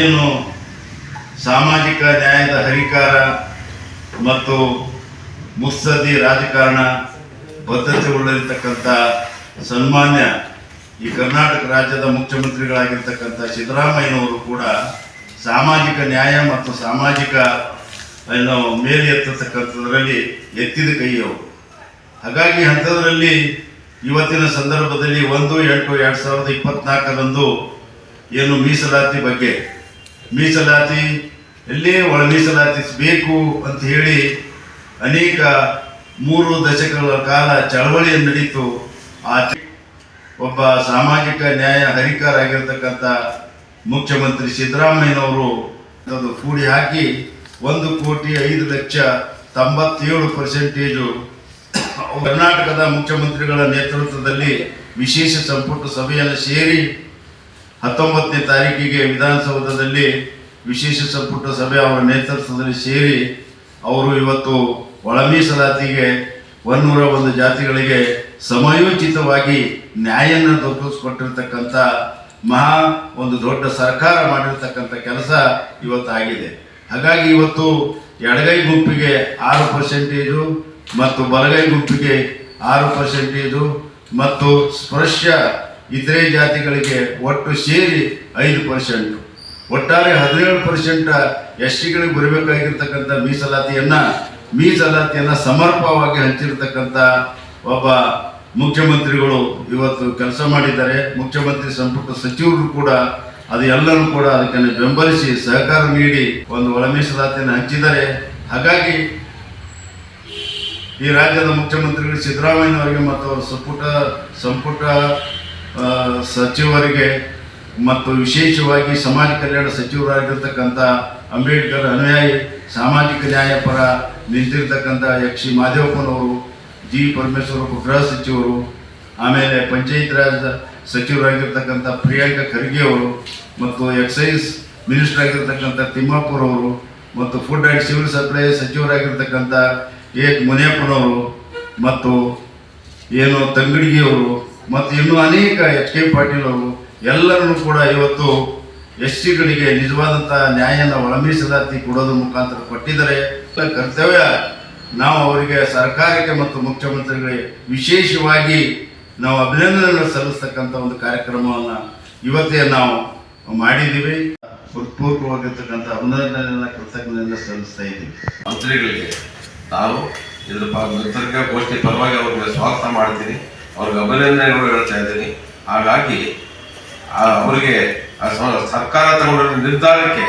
ಏನು ಸಾಮಾಜಿಕ ನ್ಯಾಯದ ಹರಿಕಾರ ಮತ್ತು ಮುತ್ಸದ್ದಿ ರಾಜಕಾರಣ ಬದ್ಧತೆ ಉಳ್ಳತಕ್ಕಂಥ ಸನ್ಮಾನ್ಯ ಈ ಕರ್ನಾಟಕ ರಾಜ್ಯದ ಮುಖ್ಯಮಂತ್ರಿಗಳಾಗಿರ್ತಕ್ಕಂಥ ಸಿದ್ದರಾಮಯ್ಯನವರು ಕೂಡ ಸಾಮಾಜಿಕ ನ್ಯಾಯ ಮತ್ತು ಸಾಮಾಜಿಕ ನಾವು ಮೇಲೆ ಎತ್ತತಕ್ಕಂಥದ್ರಲ್ಲಿ ಎತ್ತಿದ ಕೈಯವರು. ಹಾಗಾಗಿ ಅಂಥದ್ರಲ್ಲಿ ಇವತ್ತಿನ ಸಂದರ್ಭದಲ್ಲಿ ಒಂದು, ಎಂಟು, ಎರಡು ಸಾವಿರದ ಇಪ್ಪತ್ನಾಲ್ಕರಂದು ಏನು ಮೀಸಲಾತಿ ಬಗ್ಗೆ ಮೀಸಲಾತಿ, ಎಲ್ಲೇ ಒಳ ಮೀಸಲಾತಿ ಬೇಕು ಅಂತ ಹೇಳಿ ಅನೇಕ ಮೂರು ದಶಕಗಳ ಕಾಲ ಚಳವಳಿಯನ್ನು ನಡೀತು. ಆ ಒಬ್ಬ ಸಾಮಾಜಿಕ ನ್ಯಾಯ ಹರಿಕಾರ ಆಗಿರತಕ್ಕಂಥ ಮುಖ್ಯಮಂತ್ರಿ ಸಿದ್ದರಾಮಯ್ಯನವರು ಅದು ಕೂಡಿ ಹಾಕಿ ಒಂದು ಕೋಟಿ ಐದು ಲಕ್ಷ ತೊಂಬತ್ತೇಳು ಪರ್ಸೆಂಟೇಜು ಕರ್ನಾಟಕದ ಮುಖ್ಯಮಂತ್ರಿಗಳ ನೇತೃತ್ವದಲ್ಲಿ ವಿಶೇಷ ಸಂಪುಟ ಸಭೆಯನ್ನು ಸೇರಿ ಹತ್ತೊಂಬತ್ತನೇ ತಾರೀಕಿಗೆ ವಿಧಾನಸೌಧದಲ್ಲಿ ವಿಶೇಷ ಸಂಪುಟ ಸಭೆ ಅವರ ನೇತೃತ್ವದಲ್ಲಿ ಸೇರಿ ಅವರು ಇವತ್ತು ಒಳ ಮೀಸಲಾತಿಗೆ ಒನ್ನೂರ ಒಂದು ಜಾತಿಗಳಿಗೆ ಸಮಯೋಚಿತವಾಗಿ ನ್ಯಾಯನ ದೊರಕಿಸ್ಕೊಟ್ಟಿರ್ತಕ್ಕಂಥ ಮಹಾ ಒಂದು ದೊಡ್ಡ ಸರ್ಕಾರ ಮಾಡಿರ್ತಕ್ಕಂಥ ಕೆಲಸ ಇವತ್ತು ಆಗಿದೆ. ಹಾಗಾಗಿ ಇವತ್ತು ಎಡಗೈ ಗುಂಪಿಗೆ ಆರು ಪರ್ಸೆಂಟೇಜು ಮತ್ತು ಬಲಗೈ ಗುಂಪಿಗೆ ಆರು ಪರ್ಸೆಂಟೇಜು ಮತ್ತು ಸ್ಪರ್ಶ ಇತರೆ ಜಾತಿಗಳಿಗೆ ಒಟ್ಟು ಸೇರಿ ಐದು ಪರ್ಸೆಂಟ್ ಒಟ್ಟಾರೆ ಹದಿನೇಳು ಪರ್ಸೆಂಟ್ ಎಸ್ ಟಿಗಳಿಗೆ ಬರಬೇಕಾಗಿರ್ತಕ್ಕಂಥ ಮೀಸಲಾತಿಯನ್ನ ಮೀಸಲಾತಿಯನ್ನ ಸಮರ್ಪವಾಗಿ ಹಂಚಿರ್ತಕ್ಕಂಥ ಒಬ್ಬ ಮುಖ್ಯಮಂತ್ರಿಗಳು ಇವತ್ತು ಕೆಲಸ ಮಾಡಿದ್ದಾರೆ. ಮುಖ್ಯಮಂತ್ರಿ ಸಂಪುಟ ಸಚಿವರು ಕೂಡ ಅದು ಎಲ್ಲರೂ ಕೂಡ ಅದಕ್ಕೆ ಬೆಂಬಲಿಸಿ ಸಹಕಾರ ನೀಡಿ ಒಂದು ಒಳ ಮೀಸಲಾತಿಯನ್ನು ಹಂಚಿದ್ದಾರೆ. ಹಾಗಾಗಿ ಈ ರಾಜ್ಯದ ಮುಖ್ಯಮಂತ್ರಿಗಳು ಸಿದ್ದರಾಮಯ್ಯನವರಿಗೆ ಮತ್ತು ಅವರ ಸಂಪುಟ ಸಂಪುಟ ಸಚಿವರಿಗೆ ಮತ್ತು ವಿಶೇಷವಾಗಿ ಸಮಾಜ ಕಲ್ಯಾಣ ಸಚಿವರಾಗಿರ್ತಕ್ಕಂಥ ಅಂಬೇಡ್ಕರ್ ಅನುಯಾಯಿ, ಸಾಮಾಜಿಕ ನ್ಯಾಯಪರ ನಿಂತಿರ್ತಕ್ಕಂಥ ಯಕ್ಷಿ ಮಾದೇವಪ್ಪನವರು, ಜಿ ಪರಮೇಶ್ವರ ಗೃಹ ಸಚಿವರು, ಆಮೇಲೆ ಪಂಚಾಯತ್ ರಾಜ್ ಸಚಿವರಾಗಿರ್ತಕ್ಕಂಥ ಪ್ರಿಯಾಂಕಾ ಖರ್ಗೆ ಅವರು ಮತ್ತು ಎಕ್ಸೈಸ್ ಮಿನಿಸ್ಟರ್ ಆಗಿರ್ತಕ್ಕಂಥ ತಿಮ್ಮಾಪುರ್ ಅವರು ಮತ್ತು ಫುಡ್ ಆ್ಯಂಡ್ ಸಿವಿಲ್ ಸಪ್ಲೈ ಸಚಿವರಾಗಿರ್ತಕ್ಕಂಥ ಎ ಮುನಿಯಪ್ಪನವರು ಮತ್ತು ಏನು ತಂಗಡಿಗೆಯವರು ಮತ್ತು ಇನ್ನೂ ಅನೇಕ ಎಚ್ ಕೆ ಪಾಟೀಲ್ ಅವರು ಎಲ್ಲರನ್ನು ಕೂಡ ಇವತ್ತು ಎಸ್ ಸಿಗಳಿಗೆ ನಿಜವಾದಂಥ ನ್ಯಾಯನ ಒಳ ಮೀಸಲಾತಿ ಕೊಡೋದ್ರ ಮುಖಾಂತರ ಕೊಟ್ಟಿದ್ದಾರೆ. ಕರ್ತವ್ಯ ನಾವು ಅವರಿಗೆ ಸರ್ಕಾರಕ್ಕೆ ಮತ್ತು ಮುಖ್ಯಮಂತ್ರಿಗಳಿಗೆ ವಿಶೇಷವಾಗಿ ನಾವು ಅಭಿನಂದನೆಗಳನ್ನು ಸಲ್ಲಿಸ್ತಕ್ಕಂಥ ಒಂದು ಕಾರ್ಯಕ್ರಮವನ್ನು ಇವತ್ತೇ ನಾವು ಮಾಡಿದ್ದೀವಿ. ಹೃತ್ಪೂರ್ವಕವಾಗಿರ್ತಕ್ಕಂಥ ಅಭಿನಂದನೆಯನ್ನು, ಕೃತಜ್ಞತೆಯನ್ನು ಸಲ್ಲಿಸ್ತಾ ಇದ್ದೀವಿ. ಮಂತ್ರಿಗಳಿಗೆ ತಾವು ಇದ್ರ ಪ ಪತ್ರಿಕಾ ಗೋಷ್ಠಿ ಪರವಾಗಿ ಅವರಿಗೆ ಸ್ವಾಗತ ಮಾಡ್ತೀನಿ. ಅವ್ರಿಗೆ ಅಭಿನಂದನೆಗಳು ಹೇಳ್ತಾ ಇದ್ದೀನಿ. ಹಾಗಾಗಿ ಅವರಿಗೆ ಸರ್ಕಾರ ತಗೊಂಡಿರೋ ನಿರ್ಧಾರಕ್ಕೆ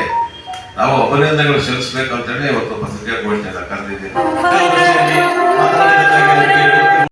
ನಾವು ಅಭಿನಂದನೆಗಳು ಸೇರಿಸಬೇಕಂತೇಳಿ ಇವತ್ತು ಪತ್ರಿಕಾಗೋಷ್ಠಿಯನ್ನು ಕರೆದಿದ್ದೀನಿ.